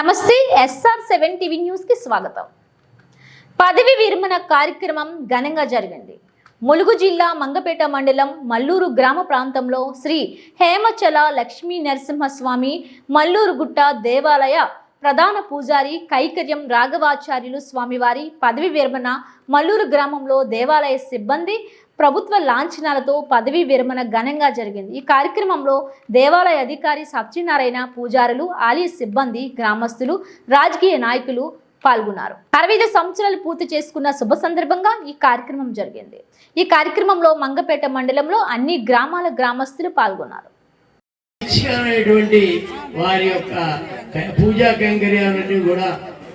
నమస్తే SR seven TV న్యూస్కి స్వాగతం. పదవి విరమణ కార్యక్రమం ఘనంగా జరిగింది. ములుగు జిల్లా మంగపేట మండలం మల్లూరు గ్రామ ప్రాంతంలో శ్రీ హేమచల లక్ష్మీ నరసింహస్వామి మల్లూరు గుట్ట దేవాలయ ప్రధాన పూజారి కైకర్యం రాఘవాచార్యులు స్వామివారి పదవి విరమణ మల్లూరు గ్రామంలో దేవాలయ సిబ్బంది ప్రభుత్వ లాంఛనాలతో పదవీ విరమణ ఘనంగా జరిగింది. ఈ కార్యక్రమంలో దేవాలయ అధికారి సత్యనారాయణ పూజారులు ఆలయ సిబ్బంది గ్రామస్తులు రాజకీయ నాయకులు పాల్గొన్నారు. అరవై ఐదు సంవత్సరాలు పూర్తి చేసుకున్న శుభ సందర్భంగా ఈ కార్యక్రమం జరిగింది. ఈ కార్యక్రమంలో మంగపేట మండలంలో అన్ని గ్రామాల గ్రామస్తులు పాల్గొన్నారు. వారి యొక్క పూజా కైంకర్యాలన్నీ కూడా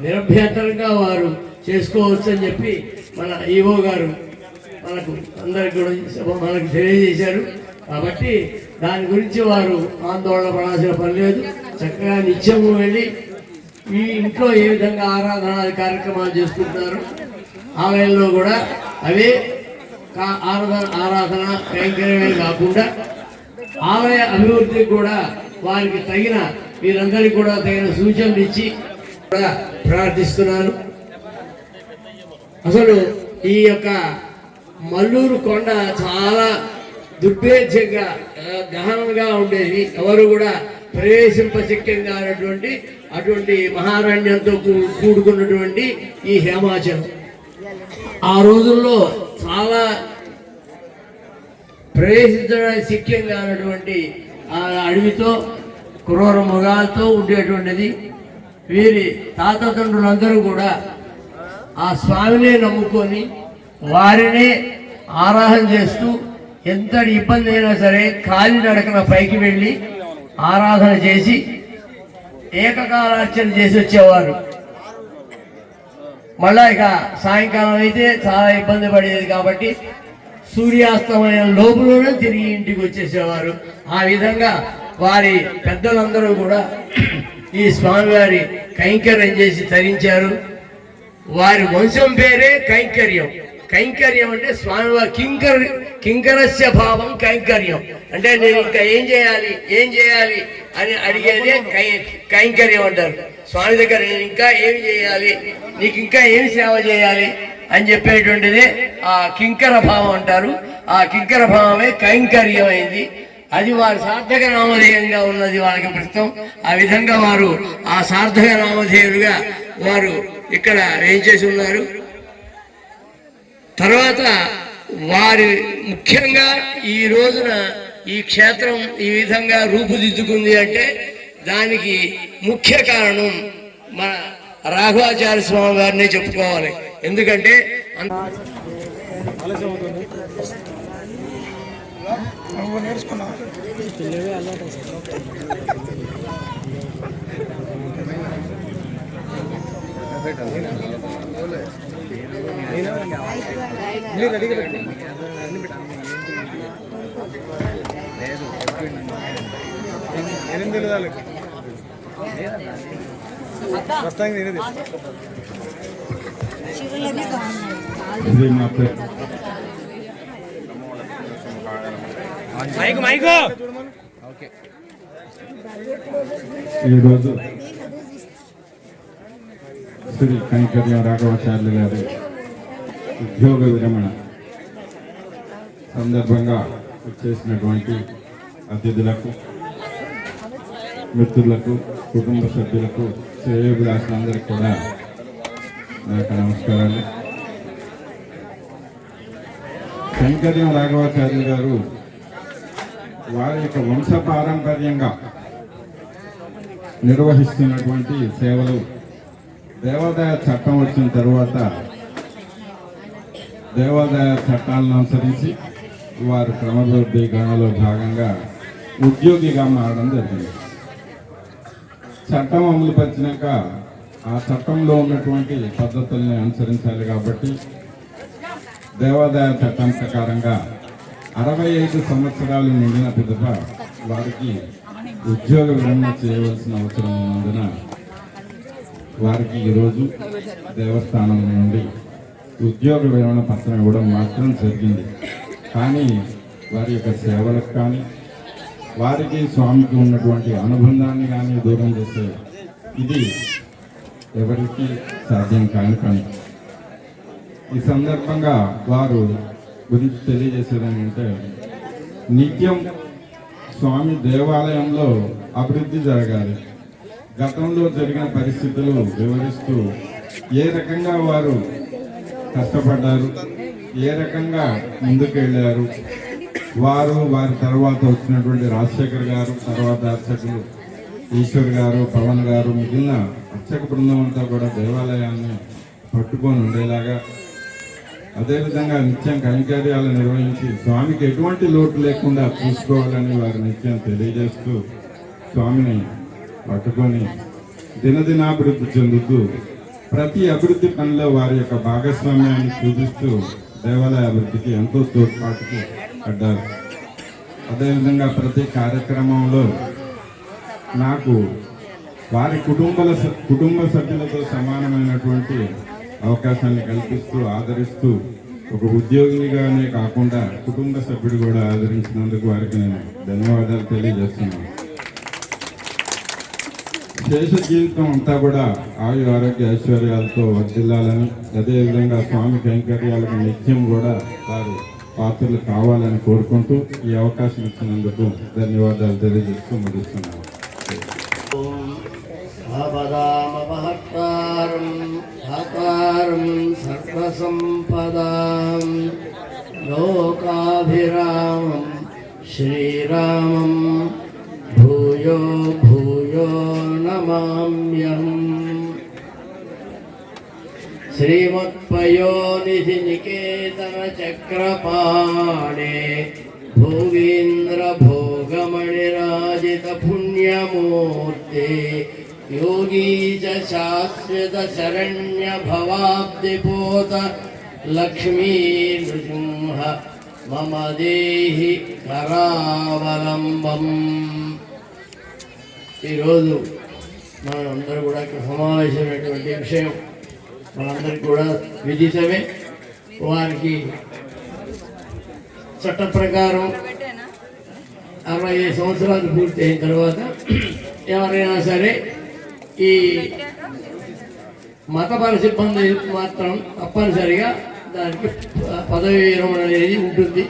నిరభ్యంతరంగా వారు చేసుకోవచ్చు అని చెప్పి మన ఈవో గారు మనకు అందరికి కూడా మనకు తెలియజేశారు. కాబట్టి దాని గురించి వారు ఆందోళన పడాల్సిన పని లేదు. చక్కగా నిత్యము వెళ్ళి ఈ ఇంట్లో ఏ విధంగా ఆరాధన కార్యక్రమాలు చేసుకుంటున్నారు ఆలయంలో కూడా అవే ఆరాధన ఆరాధన కైంకర్యమే కాకుండా ఆలయ అభివృద్ధికి కూడా వారికి తగిన వీరందరికీ కూడా తగిన సూచనలు ఇచ్చి కూడా ప్రార్థిస్తున్నాను. అసలు ఈ యొక్క మల్లూరు కొండ చాలా దుర్భేద్యంగా గహనంగా ఉండేది. ఎవరు కూడా ప్రవేశింపశక్యంగా ఉన్నటువంటి అటువంటి మహారణ్యంతో కూడుకున్నటువంటి ఈ హేమాచలం. ఆ రోజుల్లో చాలా ప్రవేశించడానికి శక్యంగా ఉన్నటువంటి ఆ అడవితో క్రూర మృగాలతో ఉండేటువంటిది. వీరి తాత తండ్రులందరూ కూడా ఆ స్వామినే నమ్ముకొని వారినే ఆరాధన చేస్తూ ఎంతటి ఇబ్బంది అయినా సరే కాలినడకన పైకి వెళ్ళి ఆరాధన చేసి ఏకకాలార్చన చేసి వచ్చేవారు. మళ్ళా ఇక సాయంకాలం అయితే చాలా ఇబ్బంది పడేది కాబట్టి సూర్యాస్తమయం లోపులోనే తిరిగి ఇంటికి వచ్చేసేవారు. ఆ విధంగా వారి పెద్దలందరూ కూడా ఈ స్వామివారి కైంకర్యం చేసి తరించారు. వారి వంశం పేరే కైంకర్యం. కైంకర్యం అంటే స్వామివారి కింకర్ కింకరస్య భావం కైంకర్యం. అంటే నేను ఇంకా ఏం చేయాలి ఏం చేయాలి అని అడిగేదే కై కైంకర్యం అంటారు. స్వామి దగ్గర నేను ఇంకా ఏమి చేయాలి నీకు ఇంకా ఏమి సేవ చేయాలి అని చెప్పేటువంటిది ఆ కింకర భావం అంటారు. ఆ కింకర భావమే కైంకర్యం అయింది అది వారి సార్థక నామధేయంగా ఉన్నది వాళ్ళకి ప్రస్తుతం. ఆ విధంగా వారు ఆ సార్థక నామధేయులుగా వారు ఇక్కడ ఏం చేసి ఉన్నారు. తర్వాత వారి ముఖ్యంగా ఈ రోజున ఈ క్షేత్రం ఈ విధంగా రూపుదిద్దుకుంది అంటే దానికి ముఖ్య కారణం మన రాఘవాచార్య స్వామి గారినే చెప్పుకోవాలి. ఎందుకంటే నేర్చుకున్నా ఎనిమిది వాళ్ళకి ప్రస్తుతానికి నేనేది ఇది మా మైకు మైకు ఈరోజు శ్రీ కైంకర్యం రాఘవాచార్యులు గారు ఉద్యోగ విరమణ సందర్భంగా వచ్చేసినటువంటి అతిథులకు మిత్రులకు కుటుంబ సభ్యులకు శ్రేయోభిలాషులందరికీ కూడా నా యొక్క నమస్కారాలు. శంకర్యం రాఘవాచార్యులు గారు వారి యొక్క వంశ పారంపర్యంగా నిర్వహిస్తున్నటువంటి సేవలు దేవాదాయ చట్టం వచ్చిన తరువాత దేవాదాయ చట్టాలను అనుసరించి వారు క్రమబద్ధీకరణలో భాగంగా ఉద్యోగిగా మారడం జరిగింది. చట్టం అమలు పరిచినాక ఆ చట్టంలో ఉన్నటువంటి పద్ధతుల్ని అనుసరించాలి కాబట్టి దేవాదాయ చట్టం ప్రకారంగా అరవై ఐదు సంవత్సరాలు నిండిన పిదప వారికి ఉద్యోగ విరమణ చేయవలసిన అవసరం ఉన్నందున వారికి ఈరోజు దేవస్థానం నుండి ఉద్యోగ విరమణ పత్రం ఇవ్వడం మాత్రం జరిగింది. కానీ వారి యొక్క సేవలకు కానీ వారికి స్వామికి ఉన్నటువంటి అనుబంధాన్ని కానీ దూరం చేసే ఇది ఎవరికి సాధ్యం కాని పని. ఈ సందర్భంగా వారు గురించి తెలియజేసేది నిత్యం స్వామి దేవాలయంలో అభివృద్ధి జరగాలి. గతంలో జరిగిన పరిస్థితులు వివరిస్తూ ఏ రకంగా వారు కష్టపడ్డారు. ఏ రకంగా ముందుకెళ్ళారు? వారు వారి తర్వాత వచ్చినటువంటి రాజశేఖర్ గారు తర్వాత అర్చకులు ఈశ్వర్ గారు పవన్ గారు మిగిలిన అర్చక బృందం అంతా కూడా దేవాలయాన్ని పట్టుకొని ఉండేలాగా అదేవిధంగా నిత్యం కైంకర్యాలు నిర్వహించి స్వామికి ఎటువంటి లోటు లేకుండా చూసుకోవాలని వారు నిత్యం తెలియజేస్తూ స్వామిని పట్టుకొని దినదినాభివృద్ధి చెందుతూ ప్రతి అభివృద్ధి పనిలో వారి యొక్క భాగస్వామ్యాన్ని చూపిస్తూ దేవాలయ అభివృద్ధికి ఎంతో తోడ్పాటుకు పడ్డారు. అదేవిధంగా ప్రతి కార్యక్రమంలో నాకు వారి కుటుంబాల స- కుటుంబ సభ్యులతో సమానమైనటువంటి అవకాశాన్ని కల్పిస్తూ ఆదరిస్తూ ఒక ఉద్యోగినిగానే కాకుండా కుటుంబ సభ్యుడు కూడా ఆదరించినందుకు వారికి నేను ధన్యవాదాలు తెలియజేస్తున్నాను. శేష జీవితం అంతా కూడా ఆయు ఆరోగ్య ఐశ్వర్యాలతో వర్ధిల్లాలని అదేవిధంగా స్వామి కైంకర్యాలకు నిత్యం కూడా వారు పాత్రలు కావాలని కోరుకుంటూ ఈ అవకాశం ఇచ్చినందుకు ధన్యవాదాలు తెలియజేస్తూ ముగిస్తున్నాను. ఆపదామపహర్తారం సర్వసంపదాం. లోకాభిరామం శ్రీరామం భూ భూయో నమామ్యహం శ్రీమత్పయోనిధి నికేతన చక్రపాణే భోగేంద్ర భోగమణిరాజిత పుణ్యమూర్తే యోగీ చ శాశ్వత శరణ్య భవాబ్దిపోత ఈరోజు మనందరూ కూడా ఇక్కడ సమావేశమైనటువంటి విషయం మనందరికీ కూడా విదితమే. వారికి చట్ట ప్రకారం అరవై ఐదు సంవత్సరాలు పూర్తి అయిన తర్వాత ఎవరైనా సరే ఈ మతపర సిబ్బంది మాత్రం తప్పనిసరిగా దానికి పదవి విరమణ అనేది ఉంటుంది.